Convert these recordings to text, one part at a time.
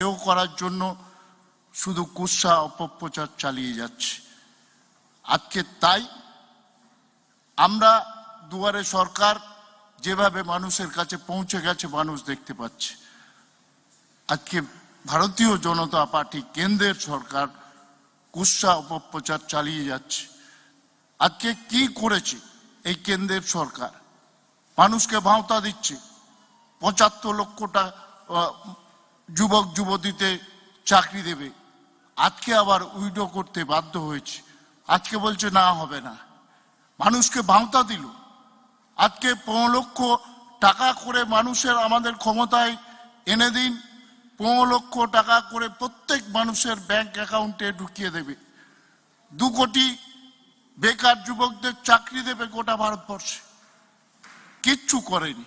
হেয় করার জন্য শুধু কুৎসা অপপ্রচার চালিয়ে যাচ্ছে। আজকে তাই আমরা দুয়ারে সরকার যেভাবে মানুষের কাছে পৌঁছে গেছে, মানুষ দেখতে পাচ্ছে। আজকে ভারতীয় জনতা পার্টি কেন্দ্রের সরকার কুৎসা অপপ্রচার চালিয়ে যাচ্ছে। আজকে কি করেছে এই কেন্দ্রের সরকার? মানুষকে ভাওতা দিচ্ছে। পঁচাত্তর লক্ষটা যুবক যুবতীতে চাকরি দেবে। আজকে আবার উইডো করতে বাধ্য হয়েছে। আজকে বলছে, না, হবে না। মানুষকে ভাওতা দিল। আজকে পনেরো লক্ষ টাকা করে মানুষের আমাদের ক্ষমতায় এনে দিন। পনেরো লক্ষ টাকা করে প্রত্যেক মানুষের ব্যাংক অ্যাকাউন্টে ঢুকিয়ে দেবে। দু কোটি বেকার যুবকদের চাকরি দেবে গোটা ভারতবর্ষে। কিচ্ছু করেনি।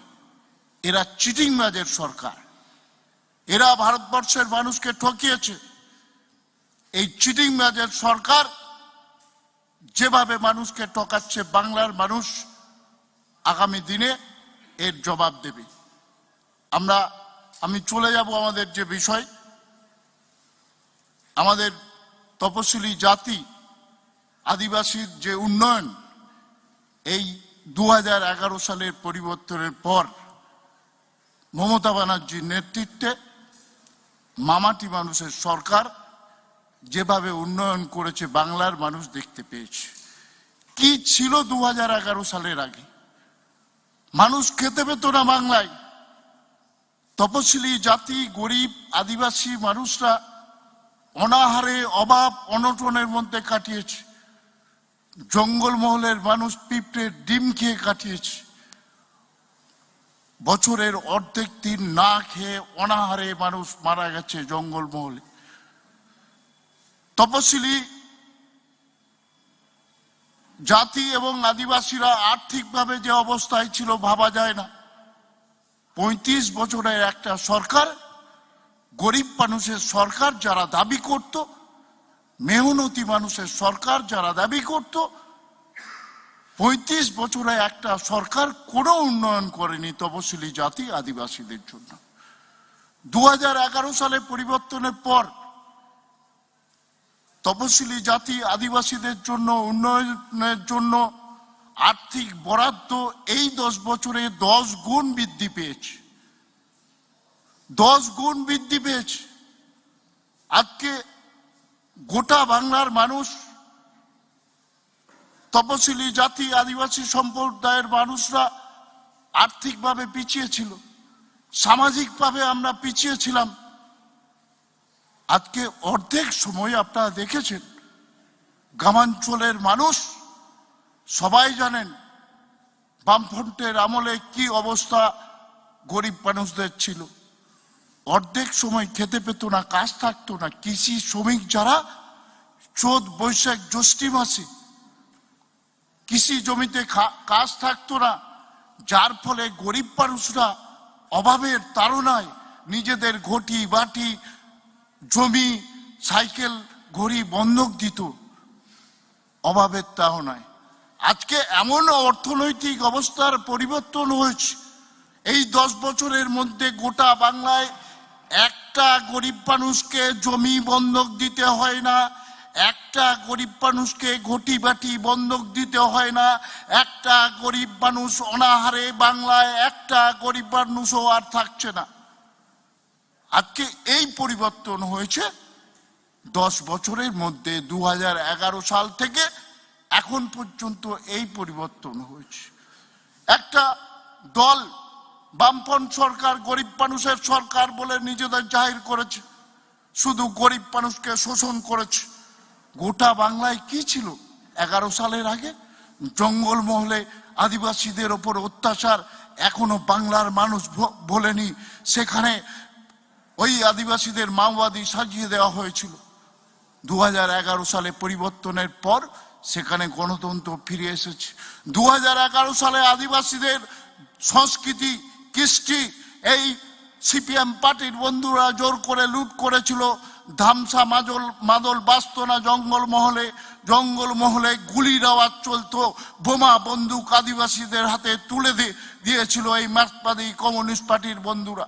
এরা চিটিংবাজের সরকার। এরা ভারতবর্ষের মানুষকে ঠকিয়েছে। এই চিটিংবাজের সরকার যেভাবে মানুষকে ঠকাচ্ছে, বাংলার মানুষ আগামী দিনে এর জবাব দেবে। আমরা, আমি চলে যাব আমাদের যে বিষয়, আমাদের তপশিলি জাতি, আদিবাসীর যে উন্নয়ন, এই দু হাজার এগারো সালের পরিবর্তনের পর মমতা ব্যানার্জির নেতৃত্বে মামাটি মানুষের সরকার যেভাবে উন্নয়ন করেছে, বাংলার মানুষ দেখতে পেয়েছে। কি ছিল দু হাজার এগারো সালের আগে? মানুষ খেতে পেত না বাংলায়। তপশিলি জাতি, গরিব, আদিবাসী মানুষরা অনাহারে অভাব, অনটনের মধ্যে কাটিয়েছে। জঙ্গলমহলের মানুষ পিঁপড়ের ডিম খেয়ে কাটিয়েছে। বছরের অর্ধেক দিন না খেয়ে অনাহারে মানুষ মারা গেছে জঙ্গলমহলে। তপশিলি জাতি এবং আদিবাসীরা আর্থিকভাবে যে অবস্থায় ছিল ভাবা যায় না। পঁয়ত্রিশ বছরের একটা সরকার, গরিব মানুষের সরকার যারা দাবি করত, মেহনতি মানুষের সরকার যারা দাবি করত পঁয়ত্রিশ বছরে একটা সরকার কোনো উন্নয়ন করেনি তপশিলি জাতি আদিবাসীদের জন্য। দুহাজার এগারো সালে পরিবর্তনের পর তপশিলি জাতি আদিবাসীদের জন্য, উন্নয়নের জন্য আর্থিক বরাদ্দ এই দশ বছরে দশ গুণ বৃদ্ধি পেয়েছে। দশ গুণ বৃদ্ধি পেয়েছে। আজকে গোটা বাংলার মানুষ তপশিলি জাতি, আদিবাসী সম্প্রদায়ের মানুষরা আর্থিকভাবে পিছিয়ে ছিল। সামাজিকভাবে আমরা পিছিয়ে ছিলাম। আজকে অর্ধেক সময় আপনারা দেখেছেন, গ্রামাঞ্চলের মানুষ সবাই জানেন বামফ্রন্টের আমলে কি অবস্থা গরিব মানুষদের ছিল। অর্ধেক সময় খেতে পেত না, কাজ থাকতো না, কৃষি শ্রমিক যারা, চোদ্দ বৈশাখ জ্যৈষ্ঠী মাসে কৃষি জমিতে কাজ থাকতো না, যার ফলে গরিব মানুষরা অভাবের তাড়নায় নিজেদের ঘটি বাটি জমি, সাইকেল, ঘড়ি বন্ধক দিত। অভাবের তাড়নায়। আজকে এমন অর্থনৈতিক অবস্থার পরিবর্তন হয়েছে। এই দশ বছরের মধ্যে গোটা বাংলায় একটা গরিব মানুষকে জমি বন্ধক দিতে হয় না একটা গরিব মানুষকে ঘটি বাটি বন্ধক দিতে হয় না। একটা গরিব মানুষ অনাহারে বাংলায়, একটা গরিব মানুষও আর থাকছে না। আজকে এই পরিবর্তন হয়েছে। দশ বছরের মধ্যে দু হাজার এগারো সাল থেকে এখন পর্যন্ত এই পরিবর্তন হয়েছে। একটা দল বামপন সরকার গরিব মানুষের সরকার বলে নিজেদের জাহির করেছে। শুধু গরিব মানুষকে শোষণ করেছে। গোটা বাংলায় কি ছিল? এগারো সালের আগে জঙ্গলমহলে আদিবাসীদের ওপর অত্যাচার এখনও বাংলার মানুষ ভোলেনি সেখানে ওই আদিবাসীদের মাওবাদী সাজিয়ে দেওয়া হয়েছিল। দু হাজার এগারো সালে পরিবর্তনের পর সেখানে গণতন্ত্র ফিরে এসেছে। দু হাজার এগারো সালে আদিবাসীদের সংস্কৃতি, কৃষ্টি, এই সিপিএম পার্টির বন্ধুরা জোর করে লুট করেছিল। ধামসা মাদল মাদল বাস্ত না জঙ্গল মহলে জঙ্গল মহলে গুলির আওয়াজ চলতো। বোমা বন্দুক আদিবাসীদের হাতে তুলে দিয়েছিল এই মার্কসবাদী কমিউনিস্ট পার্টির বন্ধুরা।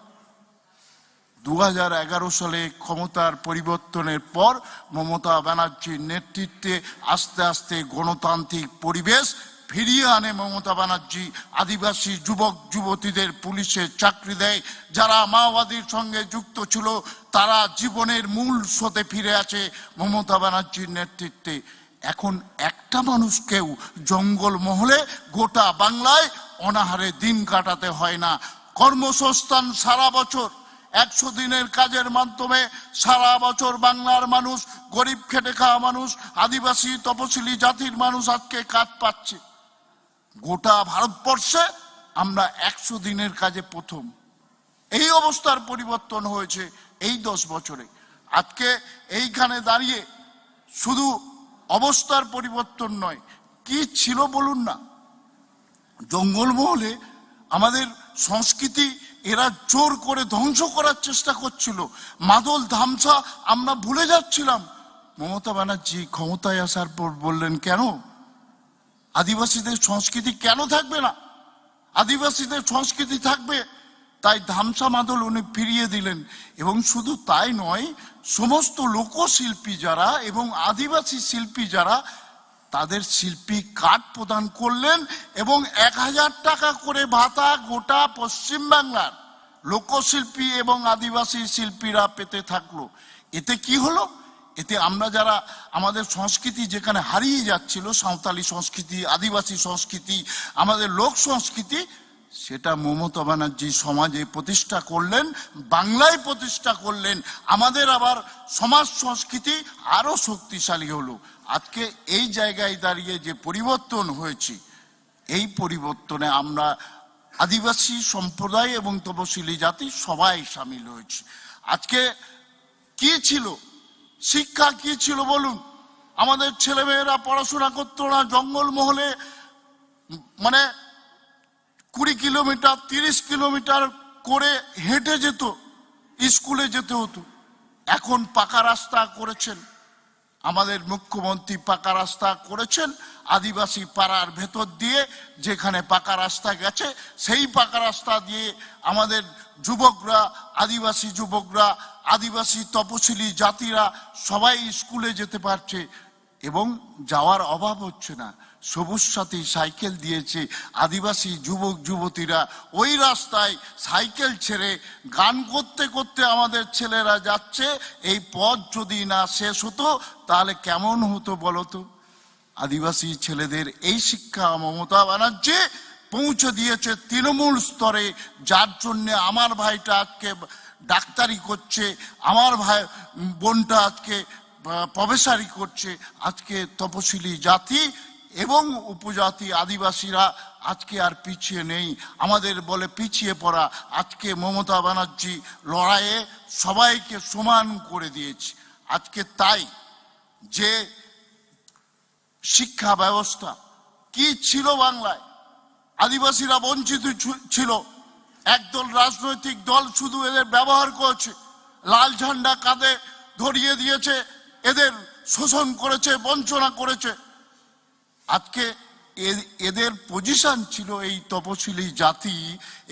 দু হাজার এগারো সালে ক্ষমতার পরিবর্তনের পর মমতা ব্যানার্জির নেতৃত্বে আস্তে আস্তে গণতান্ত্রিক পরিবেশ ফিরিয়ে আনে মমতা ব্যানার্জি। আদিবাসী যুবক, যুবতীদের পুলিশে চাকরি দেয়। যারা মাওবাদীর সঙ্গে যুক্ত ছিল, তারা জীবনের মূল স্রোতে ফিরে আছে মমতা ব্যানার্জির নেতৃত্বে। এখন একটা মানুষকেও জঙ্গল মহলে গোটা বাংলায় অনাহারে দিন কাটাতে হয় না। কর্মসংস্থান সারা বছর, একশো দিনের কাজের মাধ্যমে সারা বছর বাংলার মানুষ, গরিব খেটে খাওয়া মানুষ, আদিবাসী তপশিলি জাতির মানুষ আজকে কাজ পাচ্ছে। গোটা ভারতবর্ষে আমরা একশো দিনের কাজে প্রথম। এই অবস্থার পরিবর্তন হয়েছে এই দশ বছরে। আজকে এইখানে দাঁড়িয়ে শুধু অবস্থার পরিবর্তন নয়, কি ছিল বলুন না? জঙ্গলমহলে আমাদের সংস্কৃতি এরা জোর করে ধ্বংস করার চেষ্টা করছিল। মাদল ধামসা আমরা ভুলে যাচ্ছিলাম। মমতা ব্যানার্জি ক্ষমতায় আসার পর বললেন, কেন? আদিবাসীদের সংস্কৃতি কেন থাকবে না? আদিবাসীদের সংস্কৃতি থাকবে, তাই ধামসা মাদল উনি ফিরিয়ে দিলেন। এবং শুধু তাই নয়, সমস্ত লোকশিল্পী যারা এবং আদিবাসী শিল্পী যারা, তাদের শিল্পী কার্ড প্রদান করলেন এবং এক হাজার টাকা করে ভাতা গোটা পশ্চিমবাংলার লোকশিল্পী এবং আদিবাসী শিল্পীরা পেতে থাকল। এতে কি হলো? এতে আমরা যারা আমাদের সংস্কৃতি যেখানে হারিয়ে যাচ্ছিল, সাঁওতালি সংস্কৃতি, আদিবাসী সংস্কৃতি, আমাদের লোক সংস্কৃতি, সেটা মমতা ব্যানার্জি সমাজে প্রতিষ্ঠা করলেন, বাংলায় প্রতিষ্ঠা করলেন, আমাদের আবার সমাজ সংস্কৃতি আরও শক্তিশালী হলো। আজকে এই জায়গায় দাঁড়িয়ে যে পরিবর্তন হয়েছে, এই পরিবর্তনে আমরা আদিবাসী সম্প্রদায় এবং তপশিলি জাতি সবাই সামিল হয়েছে। আজকে কি ছিল? শিক্ষা কি ছিল বলুন? আমাদের ছেলেমেয়েরা পড়াশোনা করতো না, জঙ্গলমহলে মানে কুড়ি কিলোমিটার, তিরিশ কিলোমিটার করে হেঁটে যেত, স্কুলে যেতে হতো। এখন পাকা রাস্তা করেছেন। আমাদের মুখ্যমন্ত্রী পাকা রাস্তা করেছেন, আদিবাসী পাড়ার ভেতর দিয়ে যেখানে পাকা রাস্তা গেছে, সেই পাকা রাস্তা দিয়ে আমাদের যুবকরা, আদিবাসী যুবকরা, আদিবাসী তপশিলি জাতিরা সবাই স্কুলে যেতে পারছে এবং যাওয়ার অভাব হচ্ছে না। সবুজ সাথী সাইকেল দিয়েছে, আদিবাসী যুবক, যুবতীরা ওই রাস্তায় সাইকেল ছেড়ে গান করতে করতে আমাদের ছেলেরা যাচ্ছে। এই পথ যদি না শেষ হতো, তাহলে কেমন হতো বলতো আদিবাসী ছেলেদের এই শিক্ষা মমতা ব্যানার্জি পৌঁছে দিয়েছে তৃণমূল স্তরে, যার জন্য আমার ভাইটা আজকে ডাক্তারি করছে, আমার ভাই, বোনটা আজকে প্রফেসারি করছে, আজকে তপশিলি জাতি এবং উপজাতি আদিবাসীরা আজকে আর পিছিয়ে নেই। আমাদের বলে পিছিয়ে পড়া আজকে মমতা ব্যানার্জি লড়াইয়ে সবাইকে সমান করে দিয়েছে। আজকে তাই যে শিক্ষা ব্যবস্থা কি ছিল বাংলায় আদিবাসীরা বঞ্চিত ছিল। একদল রাজনৈতিক দল শুধু এদের ব্যবহার করেছে। লাল ঝান্ডা কাঁধে ধরিয়ে দিয়েছে, এদের শোষণ করেছে, বঞ্চনা করেছে। আজকে এদের পজিশন ছিল এই তপশিলি জাতি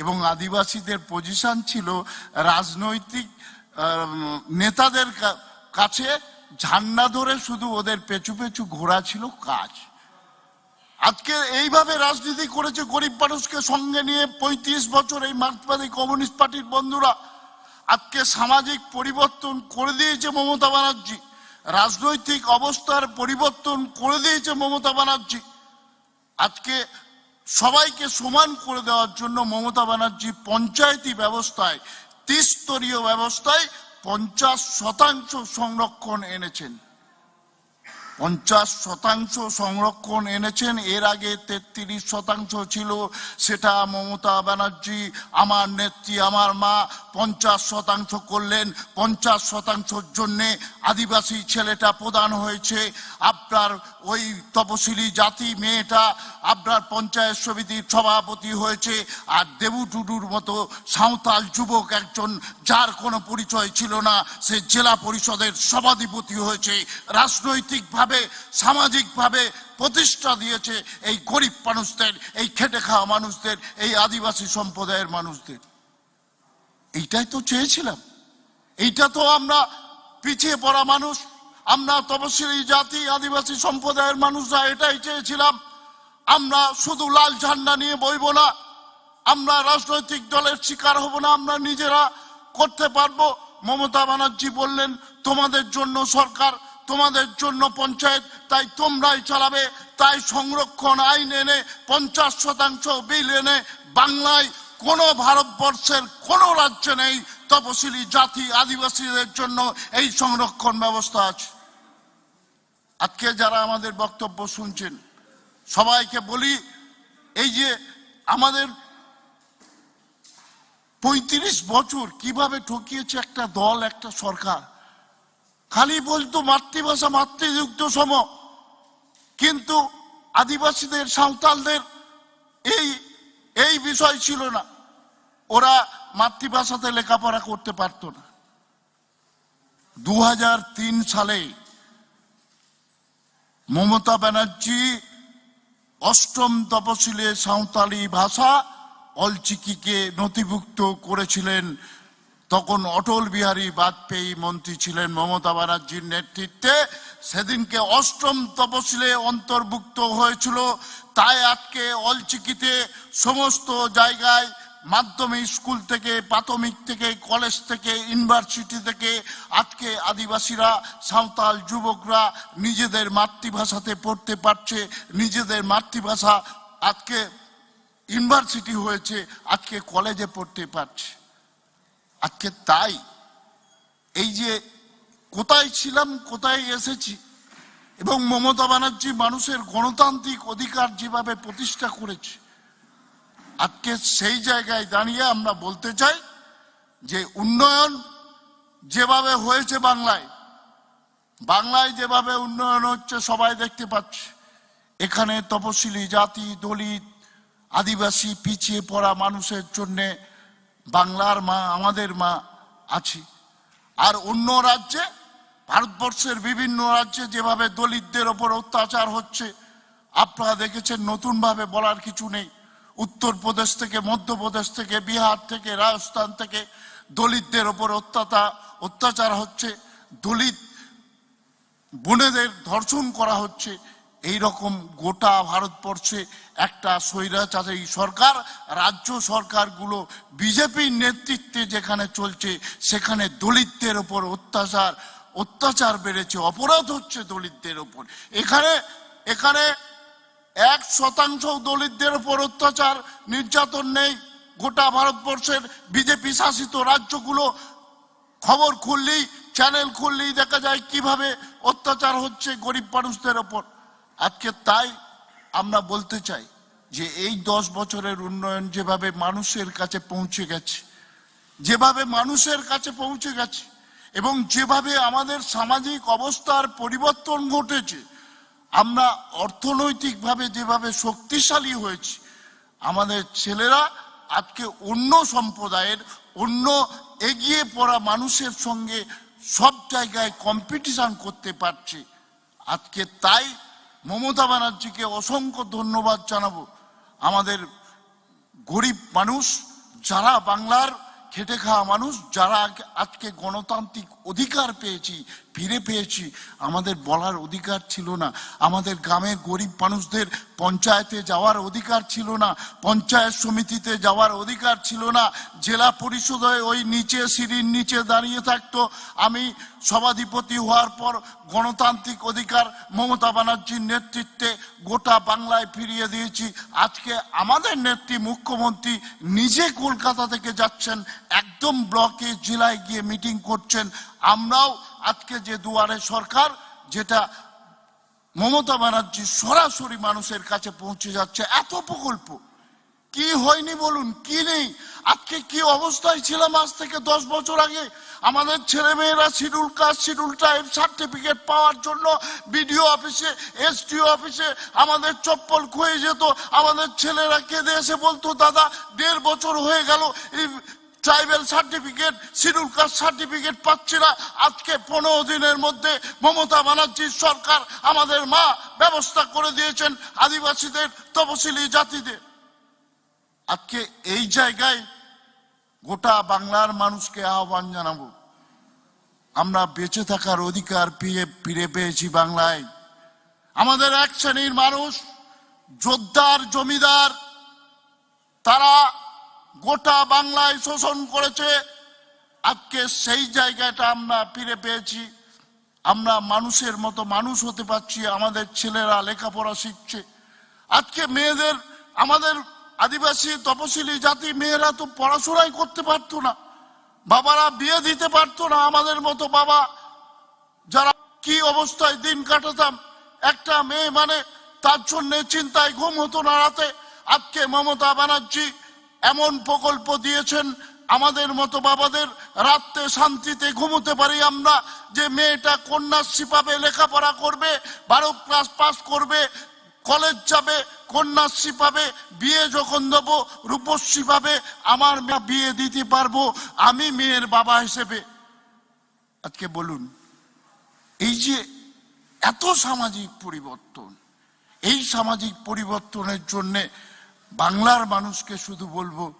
এবং আদিবাসীদের পজিশন ছিল রাজনৈতিক নেতাদের কাছে ঝান্ডা ধরে শুধু ওদের পেছু পেছু ঘোরা ছিল কাজ। আজকে এইভাবে রাজনীতি করেছে গরিব মানুষকে সঙ্গে নিয়ে পঁয়ত্রিশ বছর এই মার্ক্সবাদী কমিউনিস্ট পার্টির বন্ধুরা। আজকে সামাজিক পরিবর্তন করে দিয়েছে মমতা ব্যানার্জি। রাজনৈতিক অবস্থার পরিবর্তন করে দিয়েছে মমতা ব্যানার্জি। আজকে সবাইকে সমান করে দেওয়ার জন্য মমতা ব্যানার্জি পঞ্চায়েতি ব্যবস্থায়, ত্রিস্তরীয় ব্যবস্থায় পঞ্চাশ শতাংশ সংরক্ষণ এনেছেন। পঞ্চাশ শতাংশ সংরক্ষণ এনেছেন। এর আগে তেত্রিশ শতাংশ ছিল, সেটা মমতা ব্যানার্জি, আমার নেত্রী, আমার মা পঞ্চাশ শতাংশ করলেন। পঞ্চাশ শতাংশের জন্যে আদিবাসী ছেলেটা প্রদান হয়েছে। আপনার ওই তপশিলি জাতি মেয়েটা আপনার পঞ্চায়েত সমিতির সভাপতি হয়েছে। আর দেবু টুডুর মতো সাঁওতাল যুবক একজন, যার কোনো পরিচয় ছিল না, সে জেলা পরিষদের সভাধিপতি হয়েছে। রাজনৈতিকভাবে সামাজিকভাবে প্রতিষ্ঠা দিয়েছে এই গরিব মানুষদের, এই খেটে খাওয়া মানুষদের, এই আদিবাসী সম্প্রদায়ের মানুষদের। এইটাই তো চেয়েছিলাম। এইটা তো আমরা পিছিয়ে পড়া মানুষ, আমরা তপশিলি জাতি, আদিবাসী সম্প্রদায়ের মানুষরা এটাই চেয়েছিলাম। আমরা শুধু লাল ঝান্ডা নিয়ে বইব না, আমরা রাজনৈতিক দলের শিকার হব না, আমরা নিজেরা করতে পারব। মমতা ব্যানার্জি বললেন, তোমাদের জন্য সরকার তোমাদের জন্য পঞ্চায়েত, তাই তোমরাই চালাবে, তাই সংরক্ষণ আইন এনে পঞ্চাশ শতাংশ বিল এনে বাংলায় কোনো ভারতবর্ষের কোনো রাজ্যে নেই তপশিলি জাতি আদিবাসীদের জন্য এই সংরক্ষণ ব্যবস্থা আছে। আজকে যারা আমাদের বক্তব্য শুনছেন, সবাইকে বলি, এই যে আমাদের পঁয়ত্রিশ বছর কীভাবে ঠকিয়েছে একটা দল, একটা সরকার খালি বলতো মাতৃভাষা, মাতৃযুক্ত সম। কিন্তু আদিবাসীদের, সাঁওতালদের এই এই বিষয় ছিল না। ওরা মাতৃভাষাতে লেখাপড়া করতে পারতো না। দু হাজার তিন সালে মমতা ব্যানার্জি অষ্টম তপশিলে সাঁওতালি ভাষা অলচিকিকে নথিভুক্ত করেছিলেন তখন অটল বিহারী বাজপেয়ী মন্ত্রী ছিলেন মমতা ব্যানার্জির নেতৃত্বে। সেদিনকে অষ্টম তপশিলে অন্তর্ভুক্ত হয়েছিল। তাই আজকে অলচিকিতে সমস্ত জায়গায় মাধ্যমিক স্কুল থেকে, প্রাথমিক থেকে, কলেজ থেকে, ইউনিভার্সিটি থেকে আজকে আদিবাসীরা, সাঁওতাল যুবকরা নিজেদের মাতৃভাষাতে পড়তে পারছে। নিজেদের মাতৃভাষা আজকে ইউনিভার্সিটি হয়েছে, আজকে কলেজে পড়তে পারছে। আজকে তাই। এই যে কোথায় ছিলাম, কোথায় এসেছি, এবং মমতা ব্যানার্জি মানুষের গণতান্ত্রিক অধিকার যেভাবে প্রতিষ্ঠা করেছে, আজকে সেই জায়গায় দাঁড়িয়ে আমরা বলতে চাই যে উন্নয়ন যেভাবে হয়েছে বাংলায় বাংলায় যেভাবে উন্নয়ন হচ্ছে সবাই দেখতে পাচ্ছে। এখানে তপশিলি জাতি, দলিত, আদিবাসী পিছিয়ে পড়া মানুষের জন্যে বাংলার মা, আমাদের মা আছে। আর অন্য রাজ্যে, ভারতবর্ষের বিভিন্ন রাজ্যে যেভাবে দলিতদের ওপর অত্যাচার হচ্ছে, আপনারা দেখেছেন নতুনভাবে বলার কিছু নেই। উত্তরপ্রদেশ থেকে, মধ্যপ্রদেশ থেকে, বিহার থেকে, রাজস্থান থেকে দলিতদের ওপর অত্যাচার অত্যাচার হচ্ছে। দলিত বোনেদের ধর্ষণ করা হচ্ছে। এই রকম গোটা ভারতবর্ষে একটা স্বৈরাচারী সরকার, রাজ্য সরকারগুলো বিজেপির নেতৃত্বে যেখানে চলছে, সেখানে দলিতদের ওপর অত্যাচার অত্যাচার বেড়েছে, অপরাধ হচ্ছে দলিতদের ওপর। এখানে এখানে এক শতাংশ দলিতদের ওপর অত্যাচার, নির্যাতন নেই। গোটা ভারতবর্ষের বিজেপি শাসিত রাজ্যগুলো খবর খুললেই, চ্যানেল খুললেই দেখা যায় কীভাবে অত্যাচার হচ্ছে গরিব মানুষদের ওপর। আজকে তাই আমরা বলতে চাই যে এই দশ বছরের উন্নয়ন যেভাবে মানুষের কাছে পৌঁছে গেছে, যেভাবে মানুষের কাছে পৌঁছে গেছে এবং যেভাবে আমাদের সামাজিক অবস্থার পরিবর্তন ঘটেছে, আমরা অর্থনৈতিকভাবে যেভাবে শক্তিশালী হয়েছি, আমাদের ছেলেরা আজকে অন্য সম্প্রদায়ের, অন্য এগিয়ে পড়া মানুষের সঙ্গে সব জায়গায় কম্পিটিশন করতে পারছে। আজকে তাই মমতা ব্যানার্জিকে অসংখ্য ধন্যবাদ জানাব। আমাদের গরিব মানুষ, যারা বাংলার খেটে খাওয়া মানুষ, যারা আজকে গণতান্ত্রিক অধিকার পেয়েছি, ফিরে পেয়েছি, আমাদের বলার অধিকার ছিল না। আমাদের গ্রামের গরিব মানুষদের পঞ্চায়েতে যাওয়ার অধিকার ছিল না, পঞ্চায়েত সমিতিতে যাওয়ার অধিকার ছিল না, জেলা পরিষদে ওই নিচে সিঁড়ির নিচে দাঁড়িয়ে থাকতো। আমি সভাধিপতি হওয়ার পর গণতান্ত্রিক অধিকার মমতা ব্যানার্জির নেতৃত্বে গোটা বাংলায় ফিরিয়ে দিয়েছি। আজকে আমাদের নেত্রী মুখ্যমন্ত্রী নিজে কলকাতা থেকে যাচ্ছেন, একদম ব্লকে জেলায় গিয়ে মিটিং করছেন। আমরাও আজকে যে দুয়ারে সরকার, যেটা মমতা ব্যানার্জি সরাসরি মানুষের কাছে পৌঁছে যাচ্ছে। এত প্রকল্প। কি হয়নি বলুন, কি নেই? আজকে কি অবস্থায় ছিলাম আজ থেকে দশ বছর আগে? আমাদের ছেলেমেয়েরা schedule caste, schedule tribe certificate পাওয়ার জন্য বিডিও অফিসে, এসডিও অফিসে আমাদের চপ্পল খুয়ে যেত। আমাদের ছেলেরা কেঁদে এসে বলতো, দাদা, দেড় বছর হয়ে গেল tribal certificate, schedule caste certificate পাচ্ছি না। আজকে পনেরো দিনের মধ্যে মমতা ব্যানার্জির সরকার আমাদের মা ব্যবস্থা করে দিয়েছেন আদিবাসীদের, তপশিলি জাতিদের। আজকে এই জায়গায় গোটা বাংলার মানুষকে আহ্বান জানাব। আমরা বেঁচে থাকার অধিকার পেয়ে ফিরে পেয়েছি বাংলায়। আমাদের এক শ্রেণির মানুষ, যোদ্ধার, জমিদার, তারা গোটা বাংলায় শোষণ করেছে। আজকে সেই জায়গাটা আমরা ফিরে পেয়েছি। আমরা মানুষের মতো মানুষ হতে পারছি, আমাদের ছেলেরা লেখাপড়া শিখছে। আজকে মেয়েদের, আমাদের আদিবাসী তপশিলি জাতি মেয়েরা তো পড়াশোনাই করতে পারতো না। বাবারা বিয়ে দিতে পারতো না আমাদের মতো বাবা। যারা কি অবস্থায় দিন কাটাতাম, একটা মেয়ে মানে তার জন্য চিন্তায় ঘুম হতো না রাতে। আজকে মমতা ব্যানার্জি এমন প্রকল্প দিয়েছেন আমাদের মতো বাবাদের, রাত্রে শান্তিতে ঘুমোতে পারি আমরা, যে মেয়েটা কন্যাশ্রী পাবে, লেখাপড়া করবে, বারো ক্লাস পাস করবে, কলেজ যাবে, কন্যাশ্রী পাবে, বিয়ে যখন দেবো, রূপশ্রী পাবে, আমার মেয়ে বিয়ে দিতে পারব, আমি মেয়ের বাবা হিসেবে। আজকে বলুন, এই যে এত সামাজিক পরিবর্তন, এই সামাজিক পরিবর্তনের জন্য বাংলার মানুষকে শুধু বলব,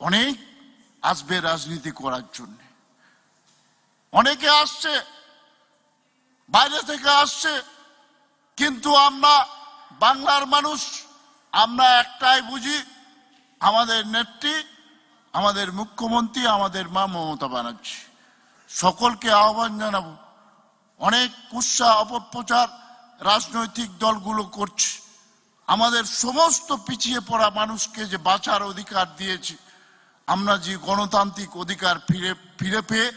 অনেক আসবে রাজনীতি করার জন্য। অনেকে আসছে, বাইরে থেকে আসছে, কিন্তু আমরা বাংলার মানুষ, আমরা একটাই বুঝি, আমাদের নেত্রী, আমাদের মুখ্যমন্ত্রী, আমাদের মা মমতা ব্যানার্জি। সকলকে আহ্বান জানাব, অনেক কুৎসা অপপ্রচার রাজনৈতিক দলগুলো করছে। আমাদের সমস্ত পিছিয়ে পড়া মানুষকে যে বাঁচার অধিকার দিয়েছে, আমরা যে গণতান্ত্রিক অধিকার ফিরে ফিরে পেয়ে,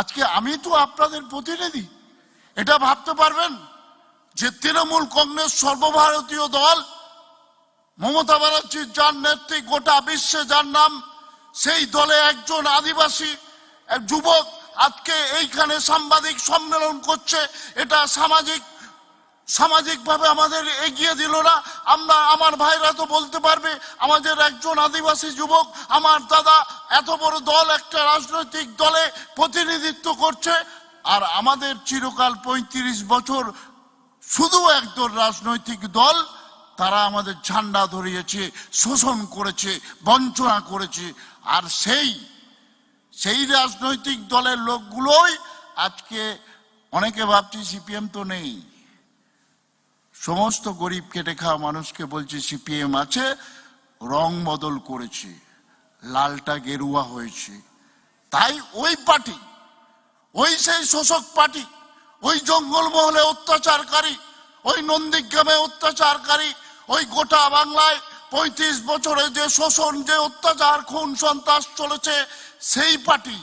আজকে আমি তো আপনাদের প্রতিনিধি। এটা ভাবতে পারবেন যে তৃণমূল কংগ্রেস সর্বভারতীয় দল, মমতা ব্যানার্জির যার নেত্রী গোটা বিশ্বে যার নাম, সেই দলে একজন আদিবাসী যুবক আজকে এইখানে সাংবাদিক সম্মেলন করছে, এটা সামাজিক সামাজিকভাবে আমাদের এগিয়ে দিল না। আমরা, আমার ভাইরা তো বলতে পারবে, আমাদের একজন আদিবাসী যুবক, আমার দাদা এত বড় দল, একটা রাজনৈতিক দলে প্রতিনিধিত্ব করছে, আর আমাদের চিরকাল পঁয়ত্রিশ বছর শুধু একদল রাজনৈতিক দল, তারা আমাদের ঝান্ডা ধরিয়েছে, শোষণ করেছে, বঞ্চনা করেছে, আর সেই সেই রাজনৈতিক দলের লোকগুলোই আজকে, অনেকে ভাবছি সিপিএম তো নেই। সমস্ত গরিব কেটে খাওয়া মানুষকে বলছে, সিপিএম আছে, রং বদল করেছে, লালটা গেরুয়া হয়েছে। তাই ওই পার্টি, ওই সেই শোষক পার্টি, ওই জঙ্গলমহলে অত্যাচারকারী, ওই নন্দীগ্রামে অত্যাচারকারী, ওই গোটা বাংলায় পঁয়ত্রিশ বছরে যে শোষণ, যে অত্যাচার, খুন, সন্ত্রাস চলেছে, সেই পার্টি,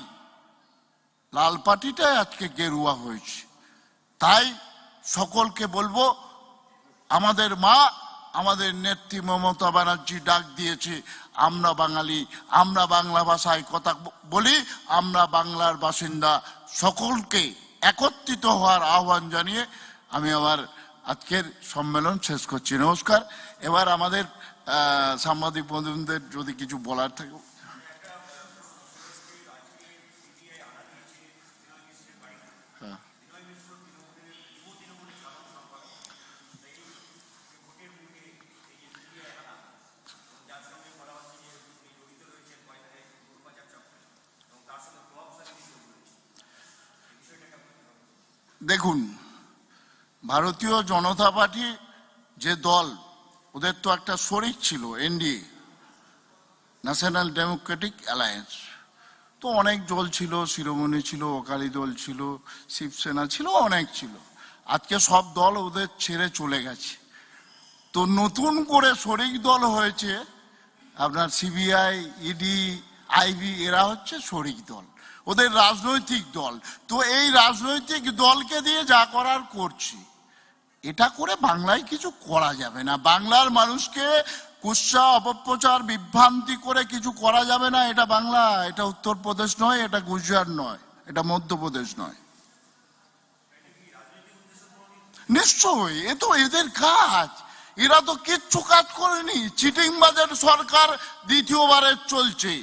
লাল পার্টিটাই আজকে গেরুয়া হয়েছে। তাই সকলকে বলব আমাদের মা, আমাদের নেত্রী মমতা ব্যানার্জি ডাক দিয়েছে, আমরা বাঙালি, আমরা বাংলা ভাষায় কথা বলি, আমরা বাংলার বাসিন্দা। সকলকে একত্রিত হওয়ার আহ্বান জানিয়ে আমি আমার আজকের সম্মেলন শেষ করছি। নমস্কার। এবার আমাদের সাংবাদিক বন্ধুদের যদি কিছু বলার থাকে দেখুন, ভারতীয় জনতা পার্টি যে দল, ওদের তো একটা শরিক ছিল, এনডিএ ন্যাশনাল ডেমোক্রেটিক অ্যালায়েন্স তো অনেক দল ছিল, শিরোমণি ছিল, অকালি দল ছিল, শিবসেনা ছিল, অনেক ছিল। আজকে সব দল ওদের ছেড়ে চলে গেছে। তো নতুন করে শরিক দল হয়েছে, আপনার সিবিআই, ইডি, আইবি, এরা হচ্ছে শরিক দল। ওদের রাজনৈতিক দল। তো এই রাজনৈতিক দলকে দিয়ে যা করার করছি, এটা করে বাংলায় কিছু করা যাবে না। বাংলার মানুষকে কুৎসা, অপপ্রচার, বিভ্রান্তি করে কিছু করা যাবে না। এটা বাংলা, এটা উত্তরপ্রদেশ নয়, এটা গুজরাট নয়, এটা মধ্যপ্রদেশ নয়। নিশ্চয়ই, এ তো এদের কাজ। এরা তো কিচ্ছু কাজ করেনি। চিটিং বাজার সরকার দ্বিতীয়বারের চলছে।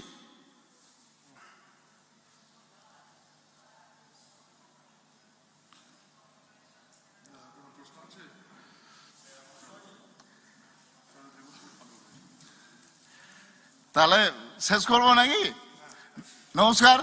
তাহলে শেষ করব নাকি? নমস্কার।